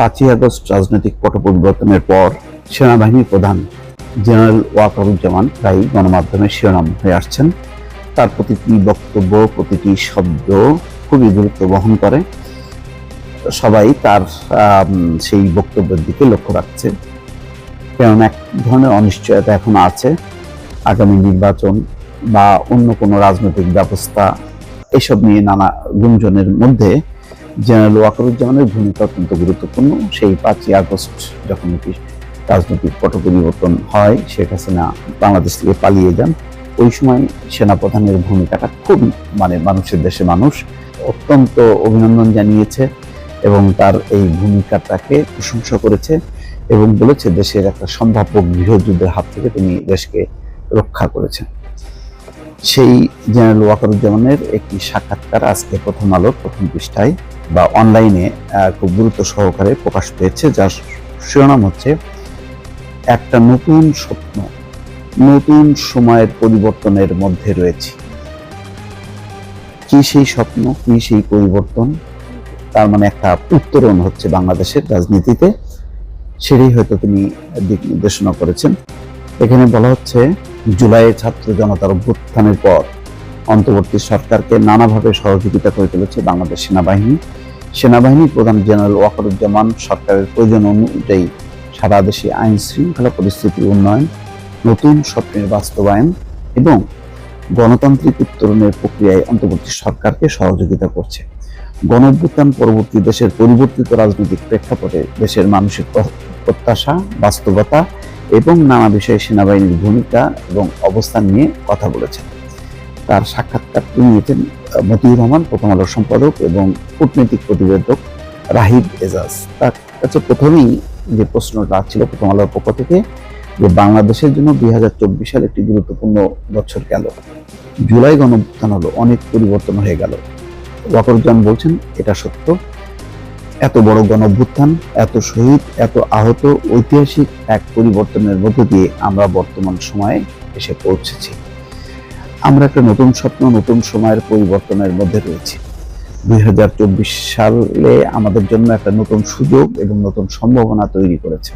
পাঁচই আগস্ট রাজনৈতিক পট পরিবর্তনের পর সেনাবাহিনী প্রধান জেনারেল ওয়াকারুজ্জামান প্রায় গণমাধ্যমের শিরোনাম হয়ে আসছেন। তার প্রতিটি বক্তব্য, প্রতিটি শব্দ খুবই গুরুত্ব বহন করে। সবাই তার সেই বক্তব্যের দিকে লক্ষ্য রাখছে। কারণ এক ধরনের অনিশ্চয়তা এখন আছে। আগামী নির্বাচন বা অন্য কোনো রাজনৈতিক ব্যবস্থা, এসব নিয়ে নানা গুঞ্জনের মধ্যে জেনারেল ওয়াকারুজ্জামানের ভূমিকা অত্যন্ত গুরুত্বপূর্ণ। সেই পাঁচই আগস্ট যখন এটি রাজনৈতিক পট পরিবর্তন হয়, শেখ হাসিনা বাংলাদেশ থেকে পালিয়ে যান। ওই সময় সেনাপ্রধানের ভূমিকাটা খুবই মানে মানুষের দেশে মানুষ অত্যন্ত অভিনন্দন জানিয়েছে এবং তার এই ভূমিকাটাকে প্রশংসা করেছে এবং বলেছে দেশের একটা সম্ভাব্য গৃহযুদ্ধের হাত থেকে তিনি দেশকে রক্ষা করেছেন। সেই জেনারেল ওয়াকারুজ্জামানের একটি সাক্ষাৎকার আজকে প্রথম আলোর প্রথম পৃষ্ঠায় বা অনলাইনে খুব গুরুত্ব সহকারে প্রকাশ পেয়েছে, যার শিরোনাম হচ্ছে, একটা নতুন স্বপ্ন, নতুন সময়ের পরিবর্তনের মধ্যে রয়েছে। কি সেই স্বপ্ন, কি সেই পরিবর্তন? তার মানে একটা উত্তরণ হচ্ছে বাংলাদেশের রাজনীতিতে। সেটাই হয়তো তিনি দিক নির্দেশনা করেছেন। এখানে বলা হচ্ছে জুলাইয়ে ছাত্র জনতার অভ্যুত্থানের পর অন্তর্বর্তী সরকারকে নানাভাবে সহযোগিতা করে চলেছে বাংলাদেশ সেনাবাহিনী। সেনাবাহিনী প্রধান জেনারেল ওয়াকারুজ্জামান সরকারের প্রয়োজন অনুযায়ী সারা দেশে আইন শৃঙ্খলা পরিস্থিতির উন্নয়ন, নতুন স্বপ্নের বাস্তবায়ন এবং গণতান্ত্রিক উত্তরণের প্রক্রিয়ায় অন্তর্বর্তী সরকারকে সহযোগিতা করছে। গণ পরবর্তী দেশের পরিবর্তিত রাজনৈতিক প্রেক্ষাপটে দেশের মানুষের প্রত্যাশা, বাস্তবতা এবং নানা বিষয়ে সেনাবাহিনীর ভূমিকা এবং অবস্থান নিয়ে কথা বলেছেন। তার সাক্ষাৎকারটি নিয়েছেন মতিউর রহমান, প্রথম আলোর সম্পাদক এবং কূটনৈতিক প্রতিবেদক রাহিদ এজাজ। তার কাছে প্রথমেই যে প্রশ্নটা ছিল প্রথম আলোর পক্ষ থেকে, যে বাংলাদেশের জন্য দুই হাজার চব্বিশ সাল একটি গুরুত্বপূর্ণ বছর গেল। জুলাই গণঅভ্যুত্থান হলো, অনেক পরিবর্তন হয়ে গেল। ওয়াকরুজ্জামান বলছেন, এটা সত্য। এত বড় গণঅভ্যুত্থান এত শহীদ, এত আহত ঐতিহাসিক এক পরিবর্তনের মধ্য দিয়ে আমরা বর্তমান সময়ে এসে পৌঁছেছি। আমরা একটা নতুন স্বপ্ন, নতুন সময়ের পরিবর্তনের মধ্যে রয়েছি। দুই হাজার চব্বিশ সালে আমাদের জন্য একটা নতুন সুযোগ এবং নতুন সম্ভাবনা তৈরি করেছে।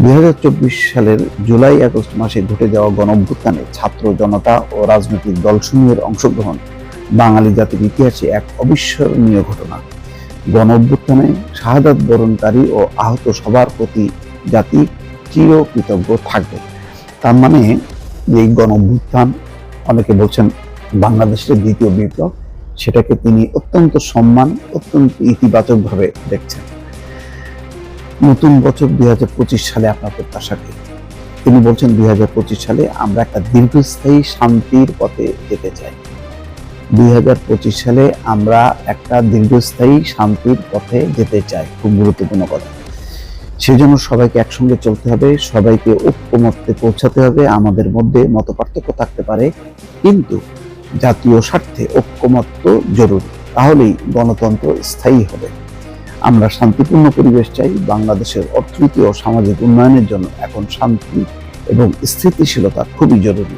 দুই হাজার চব্বিশ সালের জুলাই আগস্ট মাসে ঘটে যাওয়া গণঅভ্যুত্থানে ছাত্র জনতা ও রাজনৈতিক দলসমূহের অংশগ্রহণ বাঙালি জাতির ইতিহাসে এক অবিস্মরণীয় ঘটনা। গণ অভ্যুত্থানে শাহাদাত বরণকারী ও আহত সবার প্রতি জাতি চির কৃতজ্ঞ থাকবে। তার মানে এই গণ অভ্যুত্থান অনেকে বলছেন বাংলাদেশের দ্বিতীয় বিপ্লব, সেটাকে তিনি অত্যন্ত সম্মান, অত্যন্ত ইতিবাচকভাবে দেখছেন। নতুন বছর দুই হাজার পঁচিশ সালে আপনার প্রত্যাশা কি? তিনি বলছেন দুই হাজার পঁচিশ সালে আমরা একটা দীর্ঘস্থায়ী শান্তির পথে যেতে চাই। দুই হাজার পঁচিশ সালে আমরা একটা দীর্ঘস্থায়ী শান্তির পথে যেতে চাই, খুব গুরুত্বপূর্ণ কথা। সেই জন্য সবাইকে একসঙ্গে চলতে হবে, সবাইকে ঐক্যমত্যে পৌঁছাতে হবে, আমাদের মধ্যে মত থাকতে পারে, কিন্তু জাতীয় স্বার্থে ঐক্যমত্য জরুরি, তাহলেই গণতন্ত্র স্থায়ী হবে। আমরা শান্তিপূর্ণ পরিবেশ চাই, বাংলাদেশের অর্থনীতি ও সামাজিক উন্নয়নের জন্য এখন শান্তি এবং স্থিতিশীলতা খুবই জরুরি।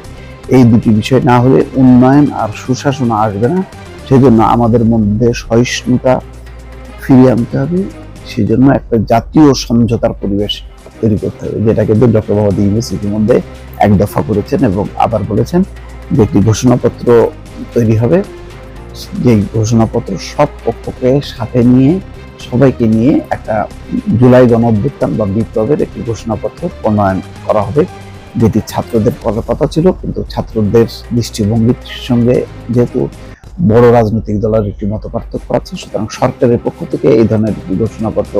এই দুটি বিষয় না হলে উন্নয়ন আর সুশাসন আসবে না। সেজন্য আমাদের মধ্যে সহিষ্ণুতা ফিরিয়ে আনতে হবে। সেই জন্য একটা জাতীয় সমঝোতার পরিবেশ তৈরি করতে হবে যেটা কিন্তু ডক্টর মোহাম্মদ ইউনুস ইতিমধ্যে এক দফা করেছেন এবং আবার বলেছেন যে একটি ঘোষণাপত্র তৈরি হবে। যে ঘোষণাপত্র সব পক্ষকে সাথে নিয়ে, সবাইকে নিয়ে একটা জুলাই গণ অভ্যুত্থান বা বিপ্লবের একটি ঘোষণাপত্র প্রণয়ন করা হবে। যেটি ছাত্রদের কথা ছিল, কিন্তু ছাত্রদের দৃষ্টিভঙ্গির সঙ্গে যেহেতু বড় রাজনৈতিক দলের একটি মত পার্থক্য আছে, সুতরাং সরকারের পক্ষ থেকে এই ধরনের ঘোষণাপত্র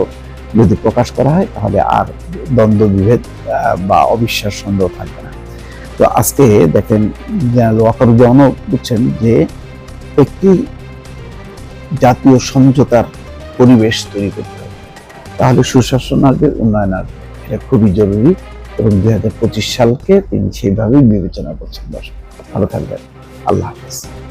যদি প্রকাশ করা হয়, তাহলে আর দ্বন্দ্ব, বিভেদ বা অবিশ্বাস সন্দেহ থাকবে না। তো আজকে দেখেন ওয়াকারুজ্জামানও বুঝছেন যে একটি জাতীয় সমঝোতার পরিবেশ তৈরি করতে হবে। তাহলে সুশাসন আসবে, উন্নয়ন আসবে। এটা খুবই জরুরি। এবং দুই হাজার পঁচিশ সালকে তিনি সেইভাবেই বিবেচনা করছেন। দর্শক ভালো থাকবেন। আল্লাহ হাফেজ।